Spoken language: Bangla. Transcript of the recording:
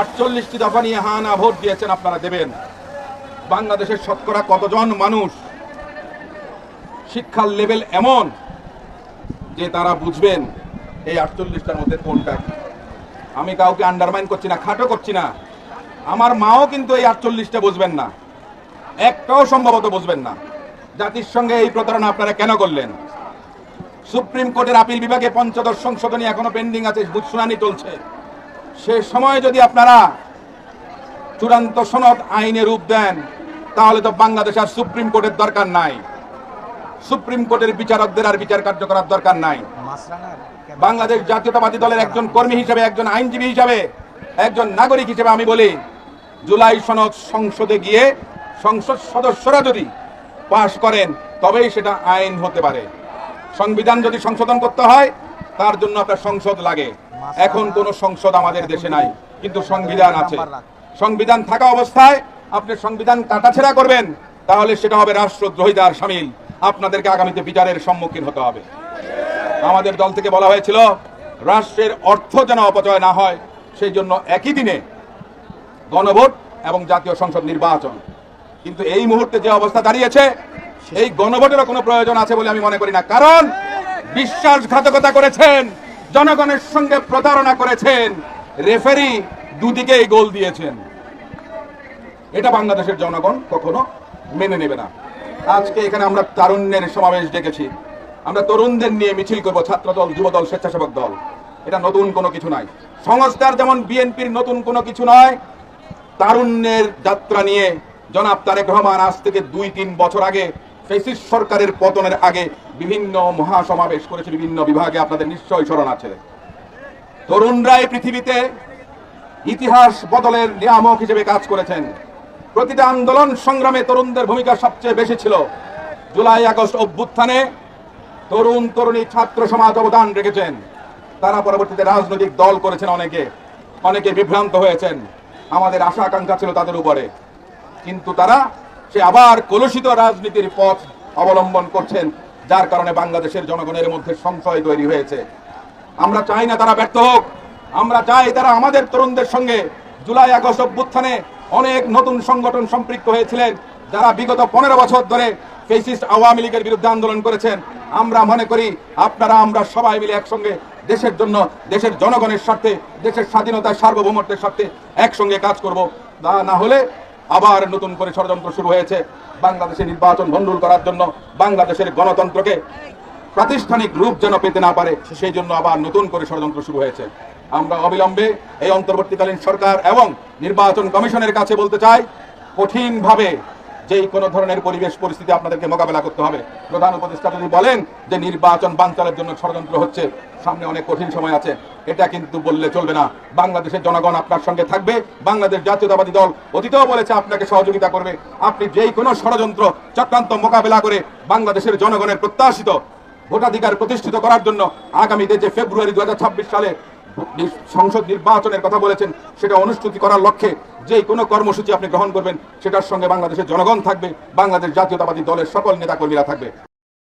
আটচল্লিশটি দফা নিয়ে হা না ভোট দিয়েছেন আপনারা দেবেন। বাংলাদেশের শতকরা কতজন মানুষ? শিক্ষার লেভেল এমন যে তারা বুঝবেন এই আটচল্লিশটার মধ্যে কোনটা আমি কাউকে আন্ডারমাইন করছি না, খাটো করছি না। আমার মাও কিন্তু এই আটচল্লিশটা বুঝবেন না। একটাও সম্ভবত বুঝবেন না। জাতির সঙ্গে এই প্রতারণা আপনারা কেন করলেন? সুপ্রিম কোর্টের আপিল বিভাগে পঞ্চদশ সংশোধনী এখনও পেন্ডিং আছে শুনানি চলছে। সে সময় যদি আপনারা চূড়ান্ত সনদ আইনে রূপ দেন, তাহলে তো বাংলাদেশ আর সুপ্রিম কোর্টের দরকার নাই। সুপ্রিম কোর্টের বিচারকদের আর বিচার কার্য করার দরকার নাই। বাংলাদেশ জাতীয়তাবাদী দলের একজন কর্মী হিসেবে, একজন আইনজীবী হিসেবে, একজন নাগরিক হিসেবে আমি বলি, জুলাই সনদ সংসদে গিয়ে সংসদ সদস্যরা যদি পাশ করেন, তবেই সেটা আইন হতে পারে। সংবিধান যদি সংশোধন করতে হয়, তার জন্য আপনার সংসদ লাগে। এখন কোন সংসদ আমাদের দেশে নাই কিন্তু সংবিধান আছে। সংবিধান থাকা অবস্থায় আপনি সংবিধান কাটাছেড়া করবেন তাহলে সেটা হবে রাষ্ট্রদ্রোহিতার সামিল। আপনাদেরকে আগামীতে বিচারের সম্মুখীন হতে হবে। আমাদের দল থেকে বলা হয়েছিল রাষ্ট্রের অর্থ যেন অপচয় না হয় সেই জন্য একই দিনে গণভোট এবং জাতীয় সংসদ নির্বাচন। কিন্তু এই মুহূর্তে যে অবস্থা দাঁড়িয়েছে এই গণভোটেরও কোনো প্রয়োজন আছে বলে আমি মনে করি না। কারণ বিশ্বাসঘাতকতা করেছেন। জনগণের সঙ্গে প্রতারণা করেছেন, রেফারি দুদিকেই গোল দিয়েছেন। এটা বাংলাদেশের জনগণ কখনো মেনে নেবে না। আজকে এখানে আমরা তারুণ্যের সমাবেশ ডেকেছি। আমরা তরুণদের নিয়ে মিছিল করব ছাত্র দল যুব দল স্বেচ্ছাসেবক দল। এটা নতুন কোনো কিছু নাই সংস্কার যেমন বিএনপির নতুন কোনো কিছু নয়, তারুণ্যের যাত্রা নিয়ে জনাব তারেক রহমান আজ থেকে দুই তিন বছর আগে ফেসিস সরকারের পতনের আগে বিভিন্ন মহাসমাবেশ করেছে বিভিন্ন বিভাগে আপনাদের নিশ্চয়ই স্মরণ আছে। তরুণরা এই পৃথিবীতে ইতিহাস বদলের নিয়ামক হিসেবে কাজ করেছেন। প্রতিটা আন্দোলন সংগ্রামে তরুণদের ভূমিকা সবচেয়ে বেশি ছিল। জুলাই, আগস্ট অভ্যুত্থানে তরুণ, তরুণী ছাত্র সমাজ অবদান রেখেছেন। তারা পরবর্তীতে রাজনৈতিক দল করেছেন অনেকে। অনেকে বিভ্রান্ত হয়েছেন। আমাদের আশা আকাঙ্ক্ষা ছিল তাদের উপরে। কিন্তু তারা সে আবার কলুষিত রাজনীতির পথ অবলম্বন করছেন, যার কারণে বাংলাদেশের জনগণের মধ্যে সংশয় তৈরি হয়েছে। আমরা চাই না তারা ব্যর্থ হোক, আমরা চাই তারা আমাদের তরুণদের সঙ্গে জুলাই আগস্ট অভ্যুত্থানে অনেক নতুন সংগঠন সম্পৃক্ত হয়েছিলেন, যারা বিগত পনেরো বছর ধরে ফেসিস্ট আওয়ামী লীগের বিরুদ্ধে আন্দোলন করেছেন। আমরা মনে করি আপনারা, আমরা সবাই মিলে একসঙ্গে দেশের জন্য, দেশের জনগণের স্বার্থে, দেশের স্বাধীনতা সার্বভৌমত্বের স্বার্থে একসঙ্গে কাজ করব। তা না হলে আবার নতুন করে ষড়যন্ত্র শুরু হয়েছে। বাংলাদেশের নির্বাচন ভণ্ডুল করার জন্য বাংলাদেশের গণতন্ত্রকে প্রাতিষ্ঠানিক রূপ যেন পেতে না পারে, সেই জন্য আবার নতুন করে ষড়যন্ত্র শুরু হয়েছে। আমরা অবিলম্বে এই অন্তর্বর্তীকালীন সরকার এবং নির্বাচন কমিশনের কাছে বলতে চাই, কঠিনভাবে যেই কোনো ধরনের পরিবেশ পরিস্থিতি আপনাদেরকে মোকাবেলা করতে হবে। প্রধান উপদেষ্টা যদি বলেন যে নির্বাচন বানচালের জন্য ষড়যন্ত্র হচ্ছে, সামনে অনেক কঠিন সময় আছে, এটা কিন্তু বললে চলবে না। বাংলাদেশের জনগণ আপনার সঙ্গে থাকবে, বাংলাদেশ জাতীয়তাবাদী দল অতীতেও বলেছে আপনাকে সহযোগিতা করবে। আপনি যেই কোনো ষড়যন্ত্র, চক্রান্ত মোকাবেলা করে বাংলাদেশের জনগণের প্রত্যাশিত ভোটাধিকার প্রতিষ্ঠিত করার জন্য আগামীতে যে ফেব্রুয়ারি দু হাজার ছাব্বিশ সালে সংসদ নির্বাচনের কথা বলেছেন, সেটা অনুষ্ঠিত করার লক্ষ্যে যে কোনো কর্মসূচি আপনি গ্রহণ করবেন, সেটার সঙ্গে বাংলাদেশের জনগণ থাকবে, বাংলাদেশ জাতীয়তাবাদী দলের সকল নেতাকর্মীরা থাকবে।